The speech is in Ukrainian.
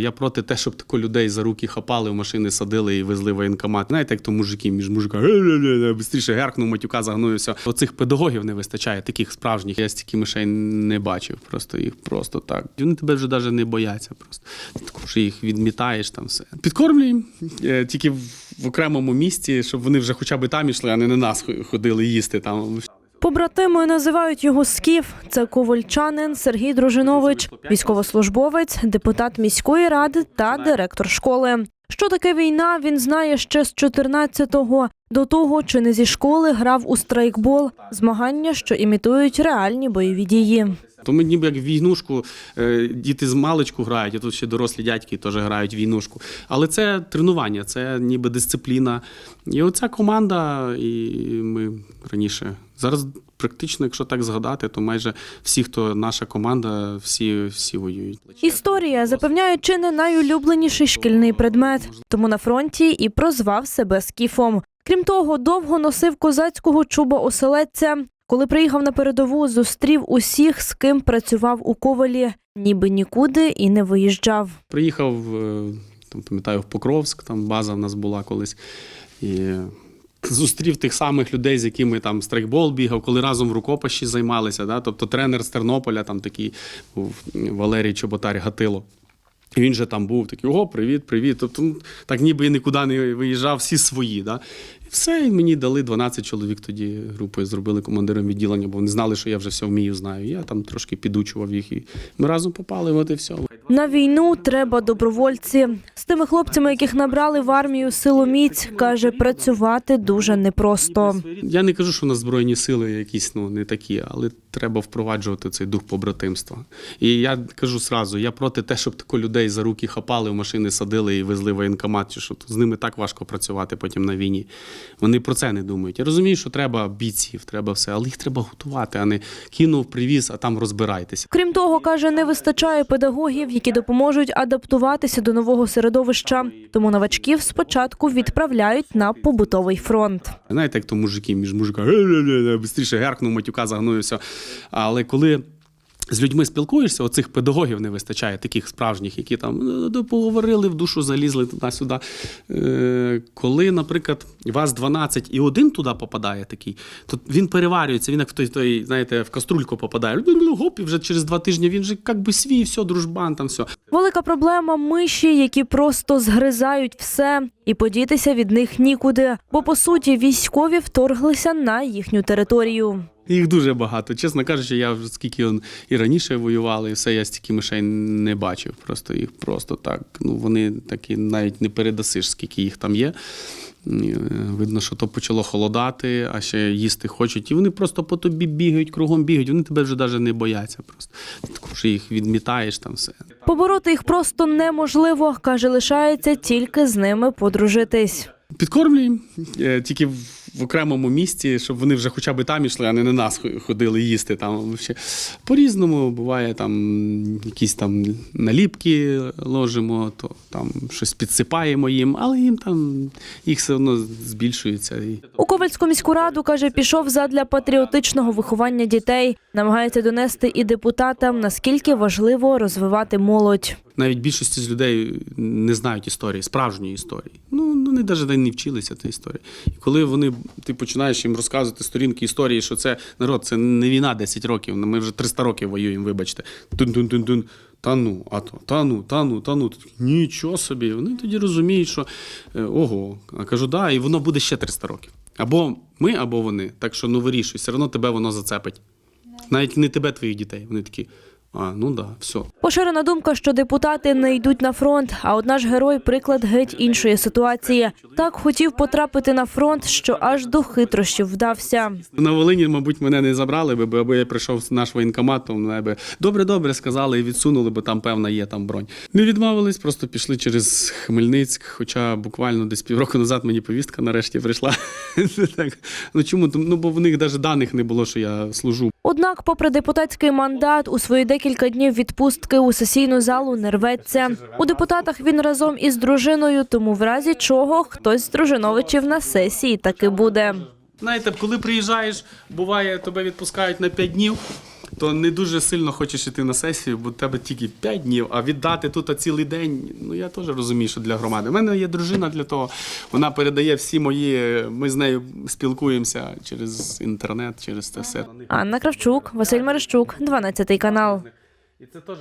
Я проти те, щоб тако людей за руки хапали, в машини садили і везли воєнкомат. Знаєте, як то мужики між мужиками швидше геркнув, матюка загнувся. Оцих педагогів не вистачає, таких справжніх. Я стільки мишей не бачив. Просто їх просто так. Вони тебе вже навіть не бояться. Просто Тако, що їх відмітаєш там все. Підкормлюємо е, тільки в окремому місці, щоб вони вже хоча б там ішли, а не на нас ходили їсти там. Побратими називають його Скіф. Це ковальчанин Сергій Дружинович, військовослужбовець, депутат міської ради та директор школи. Що таке війна, він знає ще з 14-го. До того, чи не зі школи грав у страйкбол, змагання, що імітують реальні бойові дії. То ми ніби як в війнушку, е, діти з маличку грають, а тут ще дорослі дядьки теж грають війнушку. Але це тренування, це ніби дисципліна. І оця команда, і ми раніше. Зараз практично, якщо так згадати, то майже всі, хто наша команда, всі, всі воюють. Історія запевняють, чи не найулюбленіший шкільний предмет. Тому на фронті і прозвав себе Скіфом. Крім того, довго носив козацького чуба оселедця. Коли приїхав на передову, зустрів усіх, з ким працював у ковалі, ніби нікуди і не виїжджав. Приїхав, е, там, пам'ятаю, в Покровськ, там база в нас була колись. І зустрів тих самих людей, з якими там страйкбол бігав, коли разом в рукопаші займалися. Да? Тобто тренер з Тернополя, там такий був Валерій Чоботар Гатило. І він же там був такий: О, привіт, привіт. Тобто, ну, так ніби і нікуди не виїжджав, всі свої. Да? І все, і мені дали 12 чоловік тоді групою, зробили командиром відділення, бо вони знали, що я вже все вмію, знаю. Я там трошки підучував їх, і ми разом попали, от і все. На війну треба добровольці. З тими хлопцями, яких набрали в армію силоміць, каже, працювати дуже непросто. Я не кажу, що у нас збройні сили якісь ну не такі, але треба впроваджувати цей дух побратимства. І я кажу сразу, я проти те, щоб тако людей за руки хапали, в машини садили і везли в воєнкомат, що з ними так важко працювати потім на війні. Вони про це не думають. Я розумію, що треба бійців, треба все, але їх треба готувати, а не кинув, привіз, а там розбирайтеся. Крім того, каже, не вистачає педагогів, які допоможуть адаптуватися до нового середовища. Тому новачків спочатку відправляють на побутовий фронт. Знаєте, як то мужики між мужиками швидше геркнув, матюка загнувся. Але коли з людьми спілкуєшся, оцих педагогів не вистачає, таких справжніх, які там ну, поговорили в душу, залізли туди-сюди. Е, Коли, наприклад, вас 12 і один туди попадає такий, то він переварюється, він як в той, той знаєте, в каструльку попадає. Гоп, і вже через два тижні він же як би свій, все, дружбан, там все. Велика проблема миші, які просто згризають все, і подітися від них нікуди. Бо по суті військові вторглися на їхню територію. Їх дуже багато. Чесно кажучи, я вже скільки он і раніше воювали, і все, я стільки мишей не бачив. Просто їх просто так. Ну вони такі навіть не передасиш, скільки їх там є. Е, Видно, що то почало холодати, а ще їсти хочуть. І вони просто по тобі бігають, кругом бігають. Вони тебе вже навіть не бояться. Просто що їх відмітаєш там все. Побороти їх просто неможливо, каже, лишається тільки з ними подружитись. Підкормлюємо е, тільки в окремому місці, щоб вони вже хоча б там ішли, а не на нас ходили їсти. Там ще по-різному буває там якісь там наліпки ложимо, то там щось підсипаємо їм, але їм там їх все одно збільшується. У Ковальську міську раду каже, пішов задля патріотичного виховання дітей. Намагається донести і депутатам, наскільки важливо розвивати молодь. навіть більшості з людей не знають історії, справжньої історії. Вони навіть не вчилися тієї історії. І коли вони ти починаєш їм розказувати сторінки історії, що це народ, це не війна 10 років. Ми вже 300 років воюємо, вибачте. Тун-тун-тун-тун. Та ну, а то, та ну, та ну, та ну. Нічого собі. Вони тоді розуміють, що е, ого. А кажу, да, і воно буде ще 300 років. Або ми, або вони. Так що ну вирішуй, все одно тебе воно зацепить. Навіть не тебе, твоїх дітей. Вони такі, а, ну да, все. Поширена думка, що депутати не йдуть на фронт. А от наш герой приклад геть іншої ситуації. Так хотів потрапити на фронт, що аж до хитрощів вдався. На Волині, мабуть, мене не забрали би, бо аби я прийшов в наш воєнкомат, то мене би добре-добре сказали і відсунули, бо там певна є там бронь. Не відмовились, просто пішли через Хмельницьк. Хоча буквально десь півроку назад мені повістка нарешті прийшла. так. Ну чому? Ну бо в них навіть даних не було, що я служу. Однак, попри депутатський мандат, у свої декілька днів відпустки у сесійну залу не рветься. У депутатах він разом із дружиною, тому в разі чого хтось з дружиновичів на сесії таки буде. Знаєте, коли приїжджаєш, буває, тебе відпускають на 5 днів. То не дуже сильно хочеш іти на сесію, бо в тебе тільки 5 днів, а віддати тут цілий день. Ну я теж розумію, що для громади. У мене є дружина для того. Вона передає всі мої. Ми з нею спілкуємося через інтернет, через те все. Анна Кравчук, Василь Мерещук, 12 канал. І це теж